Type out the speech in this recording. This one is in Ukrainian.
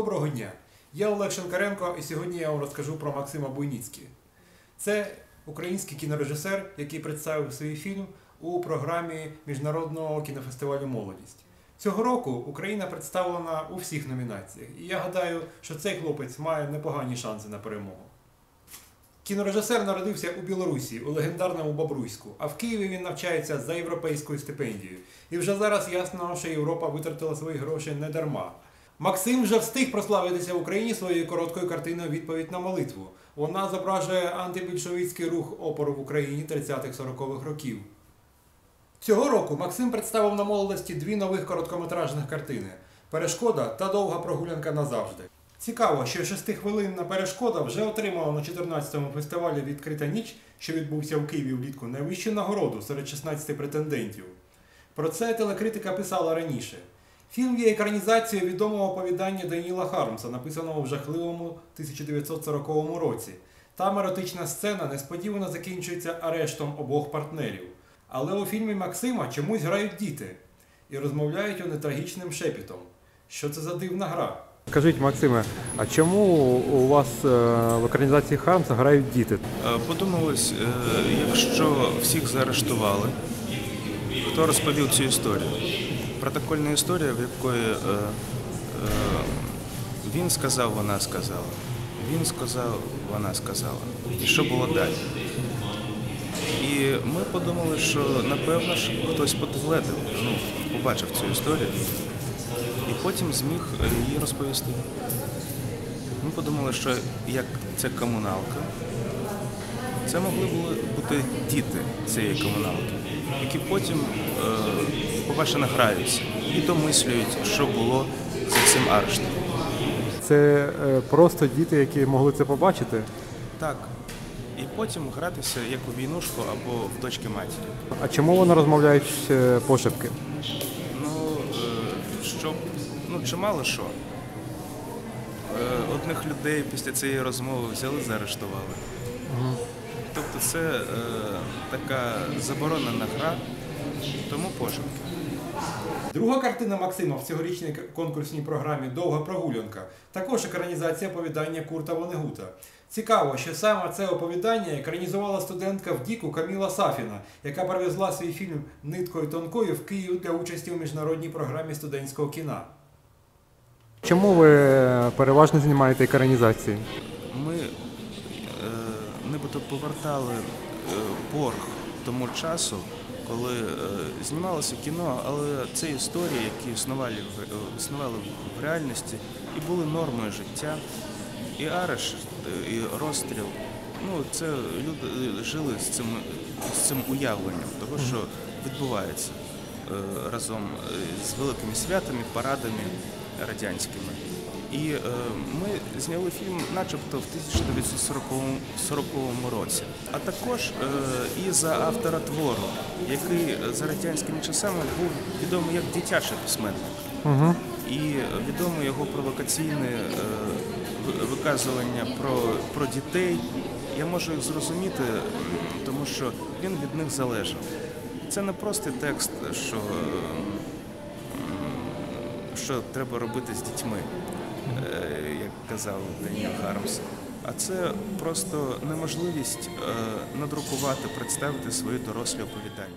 Доброго дня! Я Олег Шенкаренко, і сьогодні я вам розкажу про Максима Буйніцький. Це український кінорежисер, який представив свій фільм у програмі Міжнародного кінофестивалю Молодість. Цього року Україна представлена у всіх номінаціях, і я гадаю, що цей хлопець має непогані шанси на перемогу. Кінорежисер народився у Білорусі, у легендарному Бобруйську, а в Києві він навчається за європейською стипендією. І вже зараз ясно, що Європа витратила свої гроші не дарма. Максим вже встиг прославитися в Україні своєю короткою картиною Відповідь на молитву. Вона зображує антибільшовицький рух опору в Україні 30-40-х років. Цього року Максим представив на молодості дві нових короткометражних картини Перешкода та довга прогулянка назавжди. Цікаво, що шестихвилинна перешкода вже отримала на 14-му фестивалі Відкрита ніч, що відбувся в Києві влітку, найвищу нагороду серед 16 претендентів. Про це телекритика писала раніше. Фільм є екранізацією відомого оповідання Даніла Хармса, написаного в жахливому 1940 році. Там еротична сцена несподівано закінчується арештом обох партнерів. Але у фільмі Максима чомусь грають діти і розмовляють вони трагічним шепітом. Що це за дивна гра? Скажіть, Максиме, а чому у вас е, в екранізації Хармса грають діти? Е, Подумалось, е, якщо всіх заарештували, хто розповів цю історію? Протокольна історія, в якої е, е, він сказав, вона сказала. Він сказав, вона сказала. І що було далі? І ми подумали, що напевно ж хтось підгледив, ну, побачив цю історію і потім зміг її розповісти. Ми подумали, що як це комуналка, це могли бути діти цієї комуналки, які потім е, по-перше, награються і домислюють, що було за цим арештом. Це е, просто діти, які могли це побачити. Так. І потім гратися як у війнушку або в дочки матері. А чому вони розмовляють е, пошепки? Ну, е, щоб, ну, чимало що. Одних людей після цієї розмови взяли, заарештували. Тобто це е, така заборонена гра, тому пошепки. Друга картина Максима в цьогорічній конкурсній програмі Довга прогулянка також екранізація оповідання Курта Вонегута. Цікаво, що саме це оповідання екранізувала студентка в Діку Каміла Сафіна, яка привезла свій фільм Ниткою тонкою в Київ для участі у міжнародній програмі студентського кіна. Чому ви переважно знімаєте екранізації? Ми е, нібито повертали е, борг тому часу, коли е, знімалося кіно, але це історії, які існували, в- е, існували в реальності і були нормою життя. І арешт, е, і розстріл. Ну, це люди жили з цим, з цим уявленням того, що відбувається е, разом з великими святами, парадами радянськими. І е, ми зняли фільм, начебто, в 1940 40 році. А також е, і за автора твору, який за радянськими часами був відомий як дитячий письменник. Угу. І відомо його провокаційне е, виказування про, про дітей. Я можу їх зрозуміти, тому що він від них залежав. Це не простий текст, що, що треба робити з дітьми, е, як казав Даніел Гармс. А це просто неможливість е, надрукувати, представити свої дорослі оповідання.